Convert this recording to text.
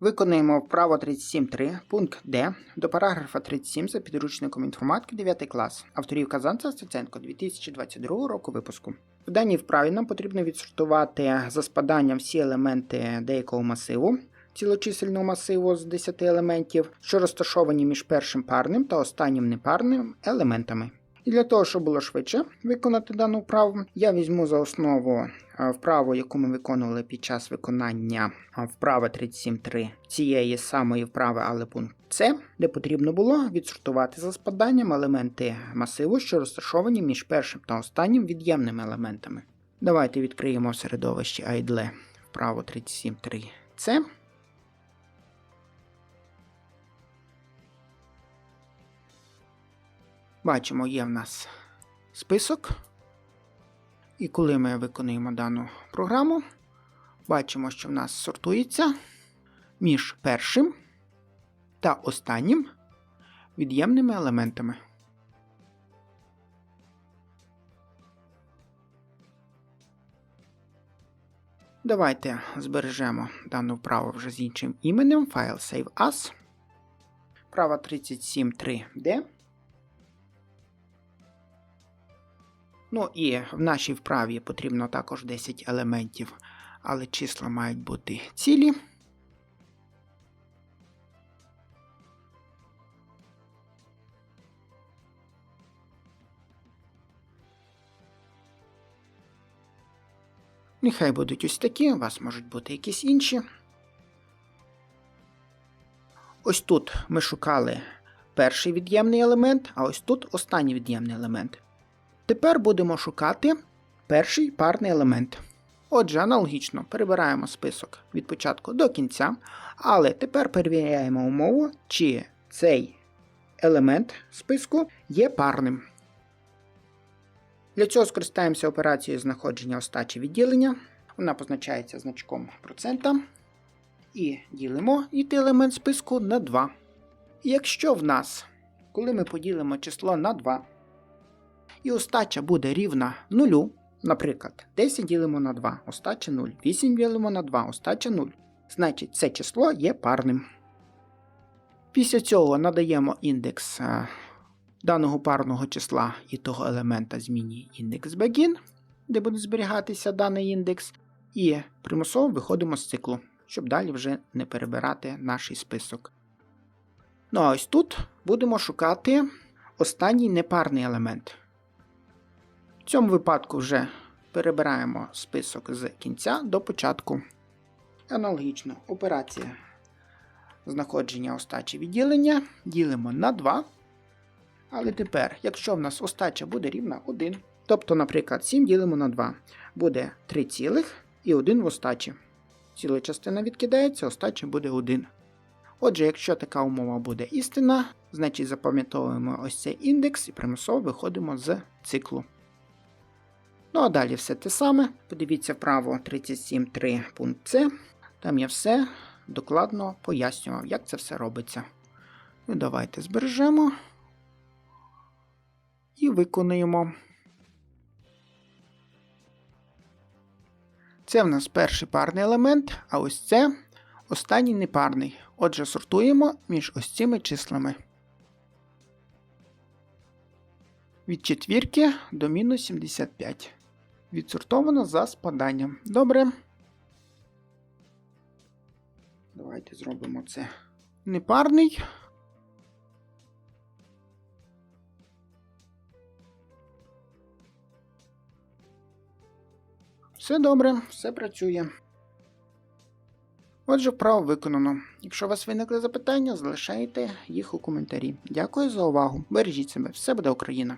Виконуємо вправо 37.3, пункт Д до параграфа 37 за підручником інформатики 9 клас. Авторів Казанця Стеценко 2022 року випуску. В даній вправі нам потрібно відсортувати за спаданням всі елементи деякого масиву, цілочисельного масиву з 10 елементів, що розташовані між першим парним та останнім непарним елементами. І для того, щоб було швидше виконати дану вправу, я візьму за основу е, вправу, яку ми виконували під час виконання е, вправи 37.3 цієї самої вправи, але пункт С, де потрібно було відсортувати за спаданням елементи масиву, що розташовані між першим та останнім від'ємними елементами. Давайте відкриємо в середовищі IDLE вправу 37.3 С. Бачимо, є в нас список. І коли ми виконуємо дану програму, бачимо, що в нас сортується між першим та останнім від'ємними елементами. Давайте збережемо дану вправу вже з іншим іменем. Файл Save As. Вправа 37.3D. Ну і в нашій вправі потрібно також 10 елементів, але числа мають бути цілі. Нехай будуть ось такі, у вас можуть бути якісь інші. Ось тут ми шукали перший від'ємний елемент, а ось тут останній від'ємний елемент. Тепер будемо шукати перший парний елемент. Отже, аналогічно перебираємо список від початку до кінця, але тепер перевіряємо умову, чи цей елемент списку є парним. Для цього скористаємося операцією знаходження остачі відділення. Вона позначається значком процента. І ділимо ітий елемент списку на 2. І якщо в нас, коли ми поділимо число на 2, і остача буде рівна 0, наприклад, 10 ділимо на 2, остача 0, 8 ділимо на 2, остача 0. Значить, це число є парним. Після цього надаємо індекс е, даного парного числа і того елемента зміні індекс begin, де буде зберігатися даний індекс, і примусово виходимо з циклу, щоб далі вже не перебирати наш список. Ну а ось тут будемо шукати останній непарний елемент. В цьому випадку вже перебираємо список з кінця до початку. Аналогічно операція знаходження остачі відділення ділимо на 2. Але тепер, якщо в нас остача буде рівна 1, тобто, наприклад, 7 ділимо на 2, буде 3 цілих і 1 в остачі. Ціла частина відкидається, остача буде 1. Отже, якщо така умова буде істина, значить запам'ятовуємо ось цей індекс і примусово виходимо з циклу. Ну а далі все те саме. Подивіться вправо 37.3 пункт С. Там я все докладно пояснював, як це все робиться. Ну, Давайте збережемо і виконуємо. Це в нас перший парний елемент, а ось це останній непарний. Отже, сортуємо між ось цими числами. Від четвірки до мінус 75. Відсортовано за спаданням. Добре. Давайте зробимо це непарний. Все добре, все працює. Отже, вправо виконано. Якщо у вас виникли запитання, залишайте їх у коментарі. Дякую за увагу. Бережіть себе, все буде Україна!